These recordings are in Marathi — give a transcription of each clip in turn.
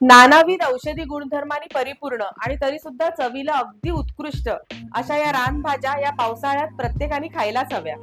नानाविध औषधी गुणधर्मांनी परिपूर्ण आणि तरी सुद्धा चवीला अगदी उत्कृष्ट अशा या रानभाज्या या पावसाळ्यात प्रत्येकाने खायलाच हव्या.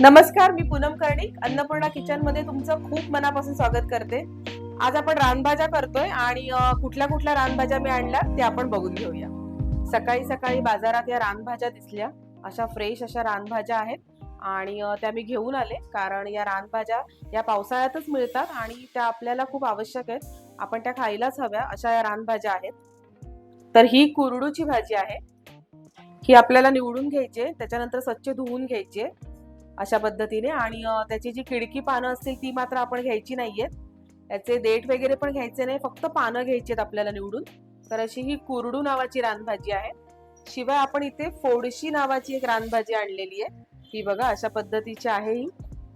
नमस्कार मी पूनम कर्णिक अन्नपूर्णा किचनमध्ये तुमचं खूप मनापासून स्वागत करते. आज आपण रानभाज्या करतोय आणि कुठल्या कुठल्या रानभाज्या मी आणल्या ते आपण बघून घेऊया. सकाळी सकाळी बाजारात या रानभाज्या दिसल्या. अशा फ्रेश अशा रानभाज्या आहेत आणि त्या मी घेऊन आले कारण या रानभाज्या या पावसाळ्यातच मिळतात आणि त्या आपल्याला खूप आवश्यक आहेत. आपण त्या खायलाच हव्या अशा या रानभाज्या आहेत. तर ही कुरडूची भाजी आहे. ही आपल्याला निवडून घ्यायची आहे त्याच्यानंतर स्वच्छ धुवून घ्यायचे अशा पद्धतीने. आणि त्याची जी खिडकी पानं असतील ती मात्र आपण घ्यायची नाहीयेत. याचे देठ वगैरे पण घ्यायचे नाही फक्त पानं घ्यायची आहेत आपल्याला निवडून. तर अशी ही कुरडू नावाची रानभाजी आहे. शिवाय आपण इथे फोडशी नावाची एक रानभाजी आणलेली आहे. ही बघा अशा पद्धतीची आहे ही.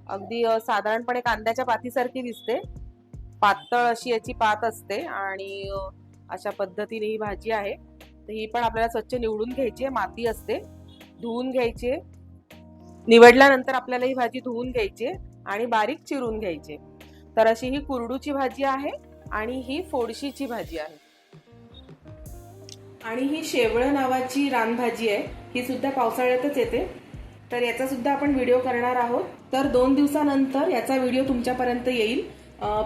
अगदी साधारणपणे कांद्याच्या पातीसारखी दिसते. पातळ अशी याची पात असते आणि अशा पद्धतीने ही भाजी आहे. तर ही पण आपल्याला स्वच्छ निवडून घ्यायची आहे माती असते. धुवून घ्यायची निवडल्यानंतर आपल्याला ही भाजी धुवून घ्यायची आणि बारीक चिरून घ्यायची तर अशी ही कुरडूची भाजी आहे आणि ही फोडशीची भाजी आहे. आणि ही शेवळ नावाची रानभाजी आहे. ही सुद्धा पावसाळ्यातच येते. तर याचा सुद्धा आपण व्हिडिओ करणार आहोत. तर दोन दिवसानंतर याचा व्हिडिओ तुमच्यापर्यंत येईल.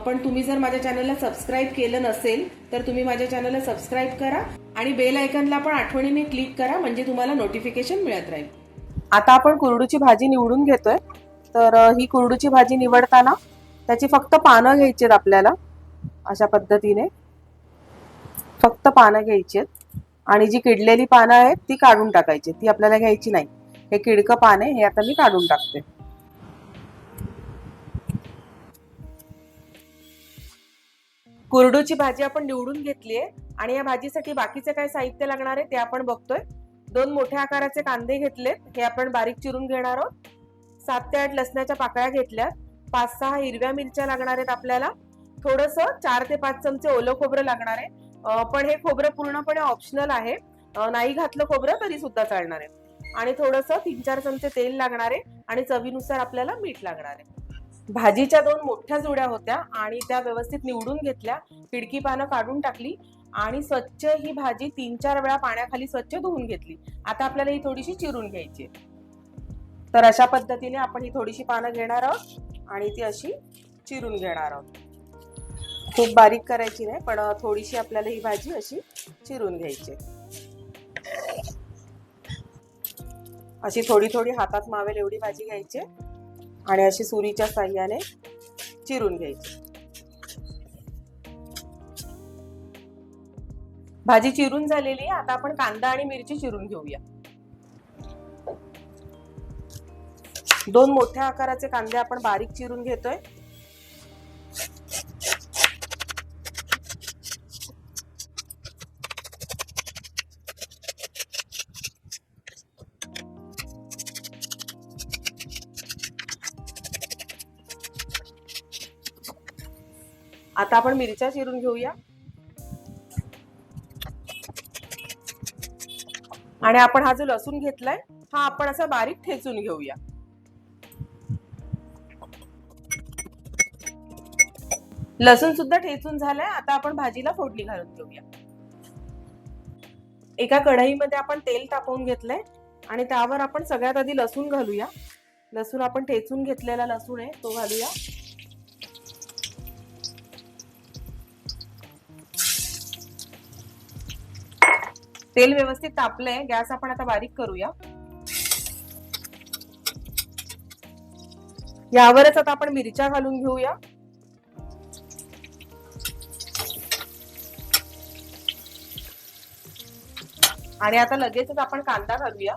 पण तुम्ही जर माझ्या चॅनलला सबस्क्राईब केलं नसेल तर तुम्ही माझ्या चॅनलला सबस्क्राईब करा आणि बेल आयकनला पण आठवणीने क्लिक करा म्हणजे तुम्हाला नोटिफिकेशन मिळत राहील. आता आपण कुरडूची भाजी निवडून घेतोय. तर ही कुरडूची भाजी निवडताना त्याची फक्त पानं घ्यायची आहेत आपल्याला अशा पद्धतीने. फक्त पानं घ्यायची आहेत. आणि जी किडलेली पानं आहेत ती काढून टाकायची ती आपल्याला घ्यायची नाही. हे किडकं पान आहे हे आता मी काढून टाकते. कुरडूची भाजी आपण निवडून घेतली आहे आणि या भाजीसाठी बाकीचे काय साहित्य लागणार आहे ते आपण बघतोय. दोन मोठ्या आकाराचे कांदे घेतलेत. हे आपण बारीक चिरून घेणार आहोत. सात ते आठ लसणाच्या पाकळ्या घेतल्यात. पाच सहा हिरव्या मिरच्या लागणार आहेत आपल्याला. थोडस चार ते पाच चमचे ओलं खोबरं लागणार आहे. पण हे खोबरं पूर्णपणे ऑप्शनल आहे. नाही घातलं खोबरं तरी सुद्धा चालणार आहे. आणि थोडस तीन चार चमचे तेल लागणार आहे आणि चवीनुसार आपल्याला मीठ लागणार आहे. भाजीच्या दोन मोठ्या जुड्या होत्या आणि त्या व्यवस्थित निवडून घेतल्या. खिडकी पानं काढून टाकली आणि स्वच्छ ही भाजी तीन चार वेळा पाण्याखाली स्वच्छ धुवून घेतली. आता आपल्याला ही थोडीशी चिरून घ्यायची तर अशा पद्धतीने आपण ही थोडीशी पानं घेणार आहोत आणि ती अशी चिरून घेणार आहोत. खूप बारीक करायची नाही पण थोडीशी आपल्याला ही भाजी अशी चिरून घ्यायची अशी थोडी थोडी हातात मावेल एवढी भाजी घ्यायची आणि अशी सुरीच्या साह्याने चिरून घ्यायची. भाजी चिरून झालेली आता आपण कांदा आणि मिरची चिरून घेऊया. दोन मोठ्या आकाराचे कांदे आपण बारीक चिरून घेतोय. आता आपण मिरच्या चिरून घेऊया. आणि आपण हा जो लसूण घेतलाय हा आपण असा बारीक ठेचून घेऊया. लसूण सुद्धा ठेचून झालाय आता आपण भाजीला फोडणी घालून घेऊया. एका कढईमध्ये आपण तेल तापवून घेतलंय आणि त्यावर आपण सगळ्यात आधी लसूण घालूया. लसूण आपण ठेचून घेतलेला लसूण आहे तो घालूया. तेल व्यवस्थित तापलंय गॅस आपण आता बारीक करूया. यावरच आता आपण मिरच्या घालून घेऊया. आणि आता लगेचच आपण कांदा घालूया.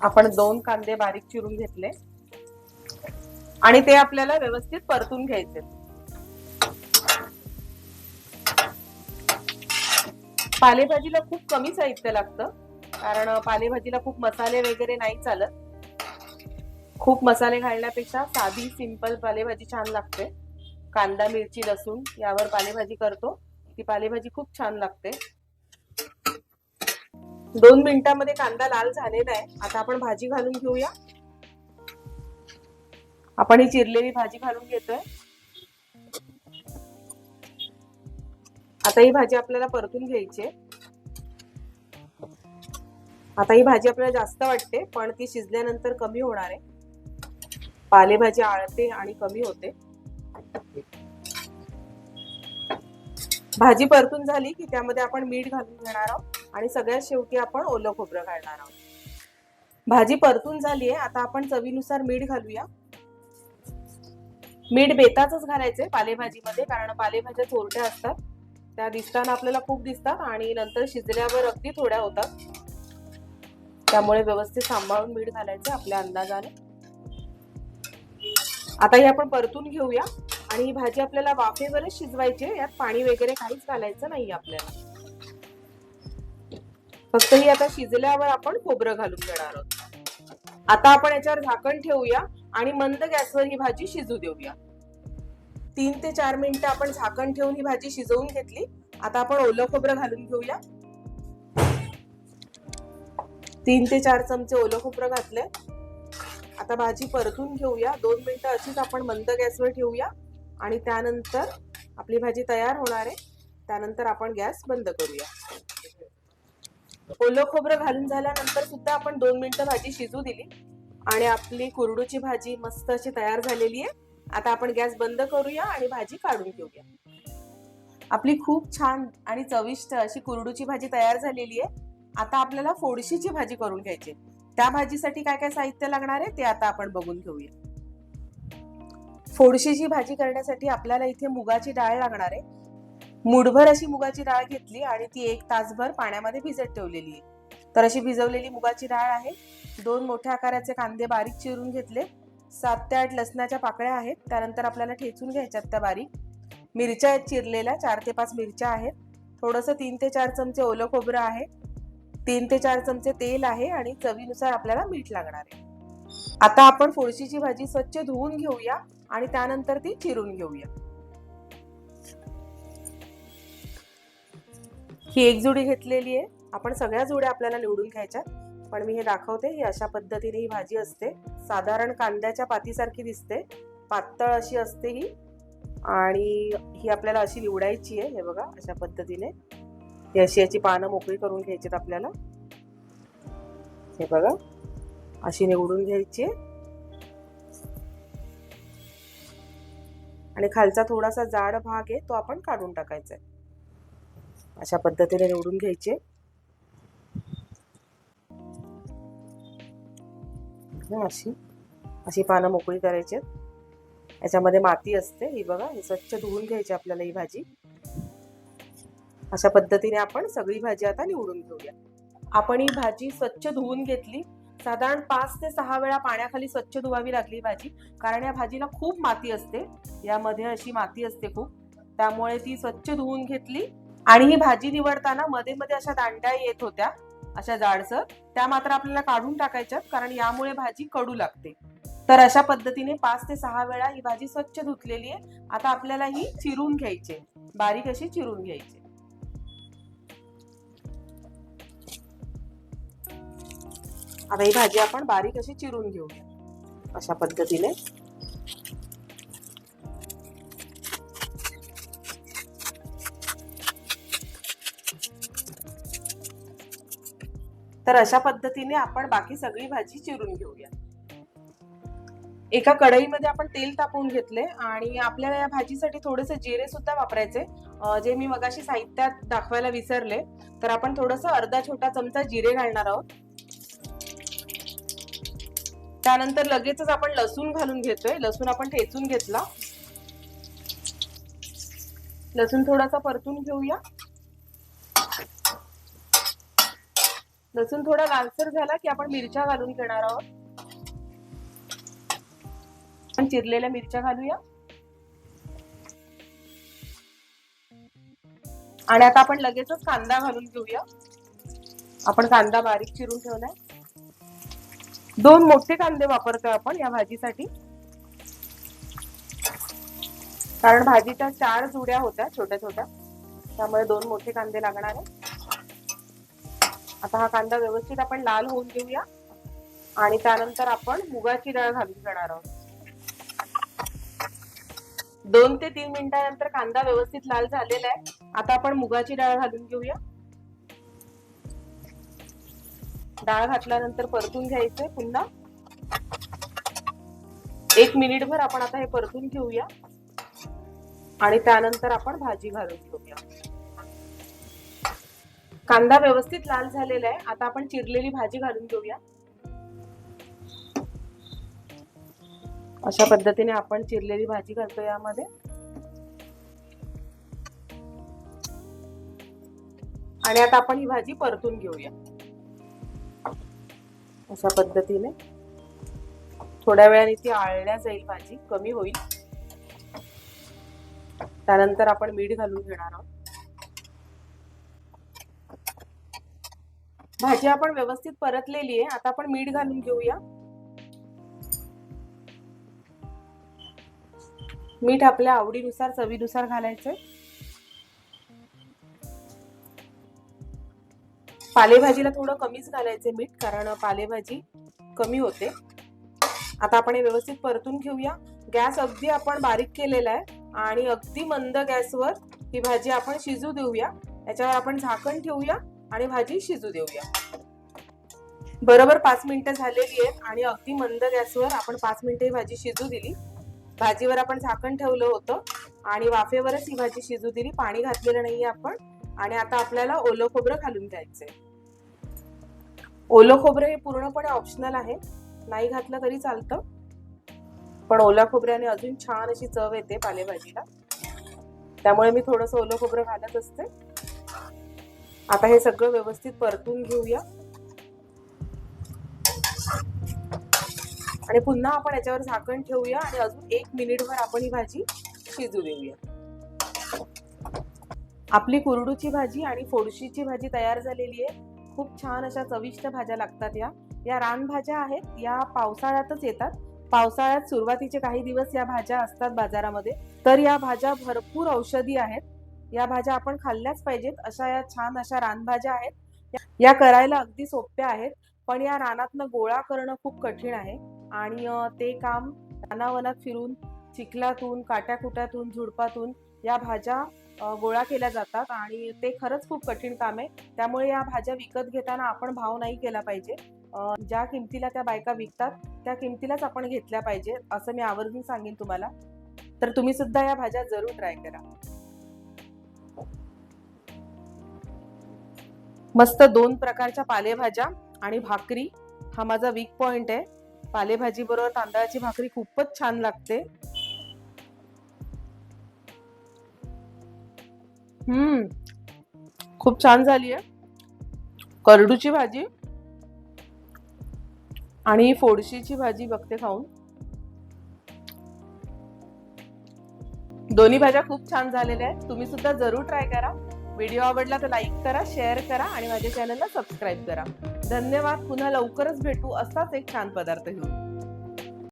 आपण दोन कांदे बारीक चिरून घेतले. आणि ते आपल्याला व्यवस्थित परतून घ्यायचे पालेभाजीला खूप कमी साहित्य लागतं कारण पालेभाजीला खूप मसाले वगैरे नाही चालत. खूप मसाले घालण्यापेक्षा साधी सिंपल पालेभाजी छान लागते. कांदा मिरची लसूण यावर पालेभाजी करतो. ती पालेभाजी खूप छान लागते. दोन मिनिटांमध्ये कांदा लाल झालेला आहे. आता आपण भाजी घालून घेऊया. आपण ही चिरलेली भाजी घालून घेतोय. आता ही भाजी आपल्याला परतून घ्यायची आहे. आता ही भाजी आपल्याला जास्त वाटते पण ती शिजल्यानंतर कमी होणार आहे. पालेभाजी आळते आणि कमी होते. भाजी परतून झाली की त्यामध्ये आपण मीठ घालून घेणार आहोत आणि सगळ्यात शेवटी आपण ओलं खोबरं घालणार आहोत. भाजी परतून झाली आहे आता आपण चवीनुसार मीठ घालूया. मीठ बेताच घालायचंय पालेभाजीमध्ये कारण पालेभाज्या चोरट्या असतात. त्या दिसताना आपल्याला खूप दिसतात आणि नंतर शिजल्यावर अगदी थोड्या होतात. त्यामुळे व्यवस्थित सांभाळून मीठ घालायचं आपल्या अंदाजाने. आता ही आपण परतून घेऊया. आणि ही भाजी आपल्याला वाफेवरच शिजवायची यात पाणी वगैरे काहीच घालायचं नाही आपल्याला. फक्त ही आता शिजल्यावर आपण खोबरं घालून घेणार आहोत. आता आपण याच्यावर झाकण ठेवूया आणि मंद गॅसवर ही भाजी शिजू देऊया. तीन ते चार मिनिटं आपण झाकण ठेवून ही भाजी शिजवून घेतली. आता आपण ओलं खोबरं घालून घेऊया. तीन ते चार चमचे ओलं खोबरं घातले आता भाजी परतून घेऊया. दोन मिनिटं अशीच आपण मंद गॅसवर ठेवूया. आणि त्यानंतर आपली भाजी तयार होणार आहे. त्यानंतर आपण गॅस बंद करूया. ओलं खोबरं घालून झाल्यानंतर सुद्धा आपण दोन मिनिटं भाजी शिजू दिली. आणि आपली कुरडूची भाजी मस्त अशी तयार झालेली आहे. आता आपण गॅस बंद करूया आणि भाजी काढून घेऊया. आपली खूप छान आणि चविष्ट अशी कुरडूची भाजी तयार झालेली आहे. आता आपल्याला फोडशीची भाजी करून घ्यायची त्या भाजीसाठी काय काय साहित्य लागणार आहे ते आता आपण बघून घेऊया. फोडशीची भाजी करण्यासाठी आपल्याला इथे मुगाची डाळ लागणार आहे. मुठभर अशी मुगाची डाळ घेतली आणि ती एक तासभर पाण्यामध्ये भिजत ठेवलेली आहे. तर अशी भिजवलेली मुगाची डाळ आहे. दोन मोठ्या आकाराचे कांदे बारीक चिरून घेतले. सात ते आठ लसणाच्या पाकळ्या आहेत. त्यानंतर आपल्याला ठेचून घ्यायच्यात त्या बारीक. मिरच्या आहेत चिरलेल्या चार ते पाच मिरच्या आहेत. थोडंसं तीन ते चार चमचे ओलं खोबरं आहे. तीन ते चार चमचे तेल आहे आणि चवीनुसार आपल्याला मीठ लागणार आहे. आता आपण फोडशीची भाजी स्वच्छ धुवून घेऊया आणि त्यानंतर ती चिरून घेऊया. ही एक जुडी घेतलेली आहे. आपण सगळ्या जुड्या आपल्याला निवडून घ्यायच्या पण मी हे दाखवते ही अशा पद्धतीने ही भाजी असते. साधारण कांद्याच्या पातीसारखी दिसते. पातळ अशी असते ही. आणि ही आपल्याला अशी निवडायची आहे हे बघा अशा पद्धतीने. ही अशी याची पानं मोकळी करून घ्यायची आपल्याला. हे बघा अशी निवडून घ्यायची आहे. आणि खालचा थोडासा जाड भाग आहे तो आपण काढून टाकायचा आहे. अशा पद्धतीने निवडून घ्यायचे अशी. अशी पानं मोकळी करायची याच्यामध्ये माती असते ही बघा हे स्वच्छ धुवून घ्यायची आपल्याला ही भाजी. अशा पद्धतीने आपण सगळी भाजी आता निवडून घेऊया. आपण ही भाजी स्वच्छ धुवून घेतली. साधारण पाच ते सहा वेळा पाण्याखाली स्वच्छ धुवावी लागली भाजी कारण या भाजीला खूप माती असते. यामध्ये अशी माती असते खूप. त्यामुळे ती स्वच्छ धुवून घेतली. आणि ही भाजी निवडताना मध्ये मध्ये अशा दांड्या येत होत्या. अशा जाडसर त्या मात्र आपल्याला काढून टाकायच्यात कारण यामुळे भाजी कडू लागते. तर अशा पद्धतीने पाच ते सहा वेळा ही भाजी स्वच्छ धुतलेली आहे. आता आपल्याला ही चिरून घ्यायची. बारीक अशी चिरून घ्यायची. आता ही भाजी आपण बारीक अशी चिरून घेऊया. अशा पद्धतीने. तर अशा पद्धतीने आपण बाकी सगळी भाजी चिरून घेऊया. एका कढईमध्ये आपण तेल तापवून घेतले आणि आपल्याला या भाजीसाठी थोडेसे जिरे सुद्धा वापरायचे. जे मी मगाशी साहित्यात दाखवायला विसरले. तर आपण थोडस अर्धा छोटा चमचा जिरे घालणार आहोत. त्यानंतर लगेचच आपण लसूण घालून घेतोय. लसूण आपण ठेचून घेतला. लसूण थोडासा परतून घेऊया. लसूण थोडा लालसर झाला की आपण मिरच्या घालून घेणार आहोत. आपण चिरलेल्या मिरच्या घालूया. आणि आता आपण लगेचच कांदा घालून घेऊया. आपण कांदा बारीक चिरून ठेवलाय. दोन मोठे कांदे वापरतोय आपण या भाजीसाठी. कारण भाजीच्या चार जुड्या होत्या छोट्या छोट्या त्यामुळे दोन मोठे कांदे लागणार आहे आता हा कांदा व्यवस्थित आपण लाल होऊन घेऊया. आणि त्यानंतर आपण मुगाची डाळ घालून घेणार आहोत. दोन ते तीन मिनिटानंतर कांदा व्यवस्थित लाल झालेला आहे. आता आपण मुगाची डाळ घालून घेऊया. डाळ घातल्यानंतर परतून घ्यायचंय पुन्हा. एक मिनिटभर आपण आता हे परतून घेऊया. आणि त्यानंतर आपण भाजी घालून घेऊया. कांदा व्यवस्थित लाल झालेला आहे. आता आपण चिरलेली भाजी घालून घेऊया. अशा पद्धतीने आपण चिरलेली भाजी घालतो यामध्ये. आणि आता आपण ही भाजी परतून घेऊया. अशा पद्धतीने. थोड्या वेळाने ती आळल्या जाईल भाजी कमी होईल. त्यानंतर आपण मीठ घालून घेणार आहोत. भाजी आपण व्यवस्थित परतलेली आहे. आता आपण मीठ घालून घेऊया. मीठ आपल्या आवडीनुसार चवीनुसार घालायचंय. पालेभाजीला थोडं कमीच घालायचे मीठ कारण पालेभाजी कमी होते. आता आपण हे व्यवस्थित परतून घेऊया. गॅस अगदी आपण बारीक केलेला आहे आणि अगदी मंद गॅसवर ही भाजी आपण शिजू देऊया. याच्यावर आपण झाकण ठेवूया. आणि भाजी शिजू देऊया. बरोबर पाच मिनिटं झालेली आहेत आणि अगदी मंद गॅसवर आपण पाच मिनिटं ही भाजी शिजू दिली. भाजीवर आपण झाकण ठेवलं होतं आणि वाफेवरच ही भाजी शिजू दिली. पाणी घातलेलं नाहीये आपण. आणि आता आपल्याला ओलं खोबरं घालून घ्यायचंय. ओलं खोबरं हे पूर्णपणे ऑप्शनल आहे. नाही घातलं तरी चालतं. पण ओल्या खोबऱ्याने अजून छान अशी चव येते पालेभाजीला. त्यामुळे मी थोडंसं ओलं खोबरं घालत असते. आता हे सगळं व्यवस्थित परतून घेऊया. आणि पुन्हा आपण याच्यावर झाकण ठेवूया आणि अजून एक मिनिटभर आपण ही भाजी शिजू देऊया. आपली कुरडूची भाजी आणि फोडशीची भाजी तयार झालेली आहे. खूप छान अशा चविष्ट भाज्या लागतात या. या रानभाज्या आहेत या पावसाळ्यातच येतात. पावसाळ्यात सुरुवातीचे काही दिवस या भाज्या असतात बाजारामध्ये. तर या भाज्या भरपूर औषधी आहेत. या भाज्या आपण खाल्ल्याच पाहिजेत. अशा या छान अशा रानभाज्या आहेत. या करायला अगदी सोप्या आहेत पण या रानातनं गोळा करणं खूप कठीण आहे. आणि ते काम रानावनात फिरून चिखलातून काट्याकुट्यातून झुडपातून या भाज्या गोळा केल्या जातात आणि ते खरंच खूप कठीण काम आहे. त्यामुळे या भाज्या विकत घेताना आपण भाव नाही केला पाहिजे. ज्या किमतीला त्या बायका विकतात त्या किमतीलाच आपण घेतल्या पाहिजे असं मी आवर्जून सांगेन तुम्हाला. तर तुम्ही सुद्धा या भाज्या जरूर ट्राय करा. मस्त दोन प्रकारच्या पालेभाज्या आणि भाकरी. हा माझा वीक पॉइंट आहे. पालेभाजी बरोबर तांदळाची भाकरी खूपच छान लागते. हम्म. खूप छान झाली आहे. करडूची भाजी आणि फोडशीची भाजी बघते खाऊन. दोन्ही भाज्या खूप छान झालेल्या आहेत. तुम्ही सुद्धा जरूर ट्राय करा. व्हिडिओ आवडला तर लाईक करा शेअर करा आणि माझ्या चॅनलला सबस्क्राईब करा. धन्यवाद. पुन्हा लवकरच भेटू असाच एक छान पदार्थ घेऊन.